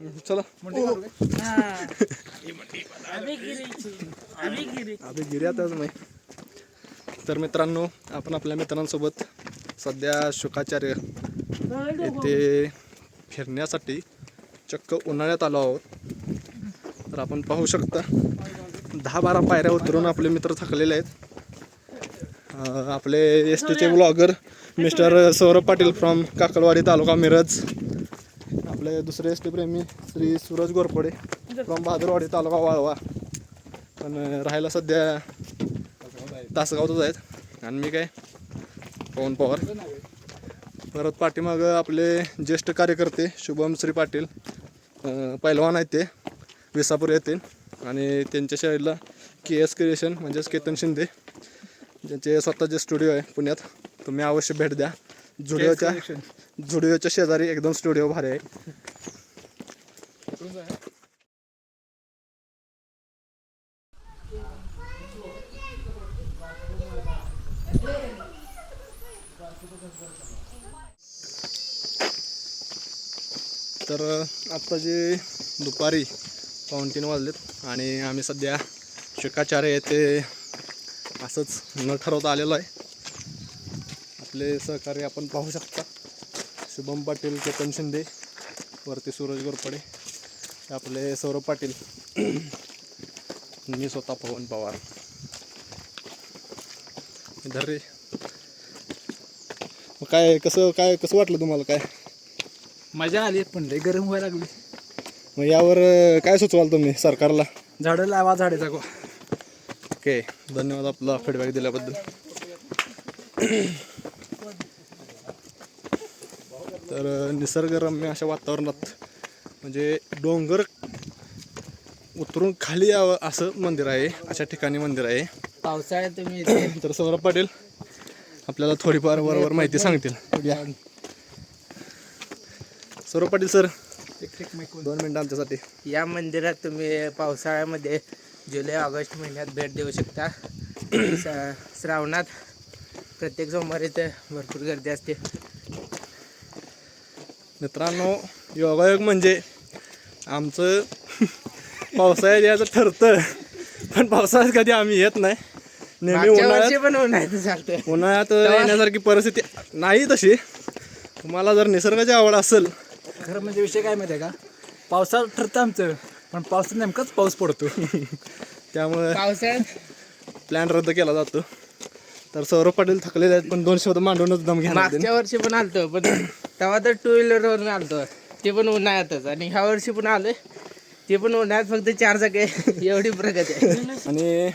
चला. अभी गिरायची अभी गिरी. अभि गिर्यातच नाही तर मित्रांनो आपण आपल्या मित्रांसोबत सध्या शुकाचार्य येथे फिरण्यासाठी चक्क उन्हाळ्यात आलो आहोत. तर आपण पाहू शकता दहा बारा पायऱ्या उतरून आपले मित्र थकलेले आहेत. आपले एस टीचे blogger mister Saurabh Patil from Kakalwadi taluka Miraj. आपले दुसरे एस टी प्रेमी श्री सूरज गोरपडे फ्रॉम बहादूरवाडी तालुका वाळवा. पण राहायला सध्या तासगावतच आहेत. आणि मी काय? पवन पवार. परत पाठीमागं आपले ज्येष्ठ कार्यकर्ते शुभम श्री पाटील पैलवान आहेत ते. विसापूर येथे आणि त्यांच्या शाळेला के एस क्रिएशन म्हणजेच केतन शिंदे ज्यांचे स्वतःचे स्टुडिओ आहे पुण्यात. तुम्ही अवश्य भेट द्या. झुडिओच्या झुडिओच्या शेजारी एकदम स्टुडिओ भारी आहे. तर आत्ता जे दुपारी पाऊण तीन वाजलेत आणि आम्ही सध्या शुकाचार्य येथे असंच न ठरवता आलेलो आहे. आपले सहकार्य आपण पाहू शकता. शुभम पाटील केतन शिंदे वरती सूरज गोरपडे आपले सौरभ पाटील. मी स्वतः पवन पवार. धर रे. काय कसं काय कसं वाटलं तुम्हाला काय? मजा आली पण लय गरम व्हायला लागली. मग यावर काय सुचवाल तुम्ही सरकारला? झाडं लावा झाडे जागवा. ओके धन्यवाद आपला फीडबॅक दिल्याबद्दल. तर निसर्गरम्य अशा वातावरणात म्हणजे डोंगर उतरून खाली यावं असं मंदिर आहे अशा ठिकाणी मंदिर आहे. पावसाळ्यात तुम्ही तर सौरभ पाटील आपल्याला थोडीफार वरवर माहिती सांगतील. सौरभ पाटील सर दोन मिनटं आमच्यासाठी. या मंदिरात तुम्ही पावसाळ्यामध्ये जुलै ऑगस्ट महिन्यात भेट देऊ शकता. श्रावणात प्रत्येक सोमवारी इथे भरपूर गर्दी असते. मित्रांनो योगायोग म्हणजे आमचं पावसाळ्यात यायचं ठरतं पण पावसाळ्यात कधी आम्ही येत नाही. नेहमी उन्हाळ्यात पण उन्हाळ्यात येण्यासारखी परिस्थिती नाही तशी. तुम्हाला जर निसर्गाची आवड असेल खरं म्हणजे विषय काय माहिती आहे का? पावसाळ्यात ठरतं आमचं पण पावसात नेमकाच पाऊस पडतो. त्यामुळे पावसाळ्यात? प्लॅन रद्द केला जातो. तर सौरभ पाटील थकलेले आहेत पण दोन शब्द मांडूनच दम. मागच्या वर्षी पण आलतो पण तेव्हा तर टू व्हीलरवरून आलतो ते पण उन्हाळ्यातच. आणि ह्या वर्षी पण आलोय. ते पण उन्हाळ्यात फक्त चार जागे एवढी प्रगती आहे. आणि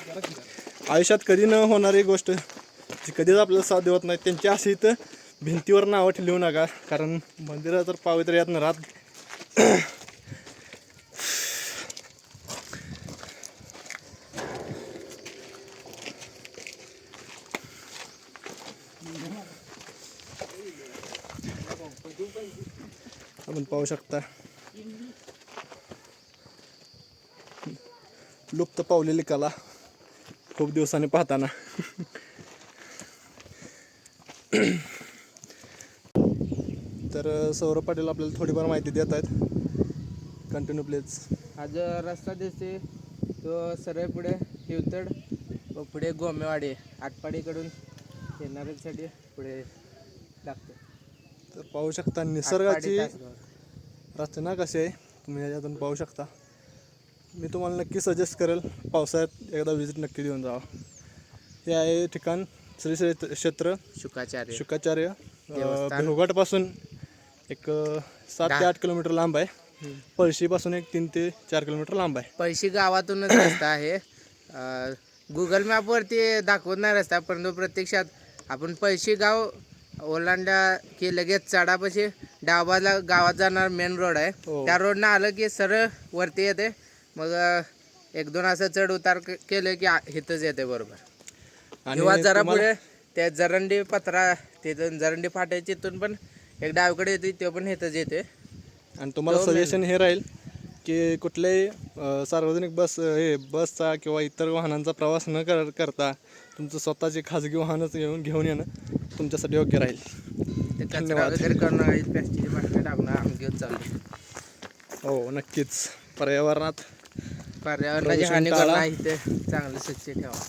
आयुष्यात कधी न होणारी गोष्ट जी कधीच आपल्याला साथ देत नाही त्यांची अशी इथं भिंतीवर नावं लिहू नका. कारण मंदिरात तर पावित्र्य यात आपण पाहू शकता. लुप्त पावलेली कला खूप दिवसांनी पाहताना. तर सौरभ पाटील आपल्याला थोडीफार माहिती देत आहेत. कंटिन्यू प्लीज हा जो रस्ता दिसते तो सरळ पुढे हिवतड व पुढे गोमेवाडी आटपाडीकडून येणाऱ्यांसाठी पुढे लागतो तर पाहू शकता निसर्गाची. रचना कशी आहे तुम्ही याच्यातून पाहू शकता मी तुम्हाला नक्की सजेस्ट करेल पावसाळ्यात एकदा विजिट नक्की देऊन जावा हे आहे ठिकाण श्री श्री क्षेत्र शुकाचार्य शुकाचार्य. भेवघाटपासून एक सात ते. आठ किलोमीटर लांब आहे पळशीपासून एक तीन ते चार किलोमीटर लांब आहे पैशी गावातूनच रस्ता आहे गुगल मॅपवरती दाखवत नाही रस्ता परंतु प्रत्यक्षात आपण पैशी गाव ओलांडा की लगेच चढापाशी डाबाला गावात जाणार मेन रोड आहे. हो. त्या रोडनं आलं की सरळ वरती येते. मग अ, एक दोन असं चढ उतार क- केलं की आ- इथंच येते बरोबर. किंवा जरा पुढे त्या जरंडी पत्रा तिथून जरंडी फाट्याच्या तिथून पण एक डावीकडे येते तो पण इथंच येते. आणि तुम्हाला. सजेशन हे राहील की कुठल्याही अ, सार्वजनिक बस हे बसचा किंवा इतर वाहनांचा प्रवास न कर करता तुमचं स्वतःचे खाजगी वाहनच घेऊन घेऊन येणं. तुमच्यासाठी योग्य राहील. धन्यवाद. हो नक्कीच. पर्यावरणात पर्यावरणाची हानी चांगलं स्वच्छ ठेवा.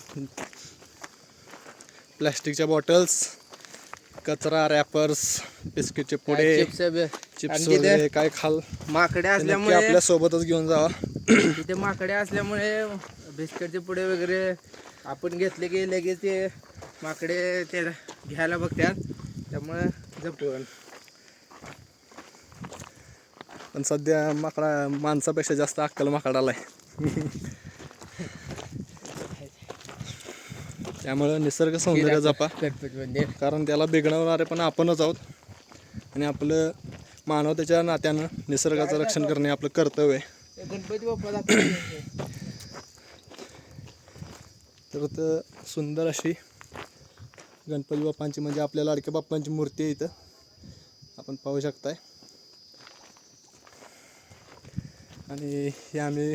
प्लॅस्टिकच्या बॉटल्स कचरा रॅपर्स बिस्किटचे पुडे चिप्स वगैरे काय खाल. माकडे असल्यामुळे आपल्या सोबतच घेऊन जावा. तिथे माकडे असल्यामुळे बिस्किटचे पुढे वगैरे आपण घेतले की लगेच ते माकडे ते घ्यायला बघतात त्यामुळे जपून पण सध्या माकडा माणसापेक्षा जास्त अक्कल माकडाला आहे. त्यामुळे निसर्ग सौंदर्य जपा. मंदिर कारण त्याला बिघडवणारे पण आपणच आहोत. आणि आपलं मानवतेच्या नात्यानं निसर्गाचं रक्षण करणे आपलं कर्तव्य आहे. गणपती बाप्पा. तर सुंदर अशी गणपती बाप्पांची म्हणजे आपल्या लाडक्या बाप्पांची मूर्ती आहे इथं. आपण पाहू शकताय. आणि हे आम्ही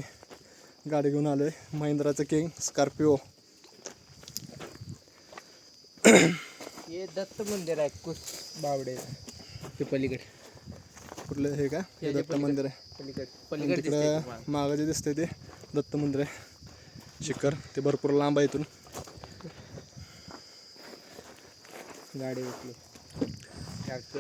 गाडी घेऊन आलो आहे महिंद्राचं किंग स्कॉर्पिओ. हे दत्त मंदिर आहे कुस बावडे. ते पलीकडे. कुठलं हे का? हे दत्त मंदिर आहे. पलीकडे. तिकडं. मागं जे दिसतंय ते दत्त मंदिर आहे. शिखर. ते भरपूर लांब आहे इथून. गाडी उठली. त्यात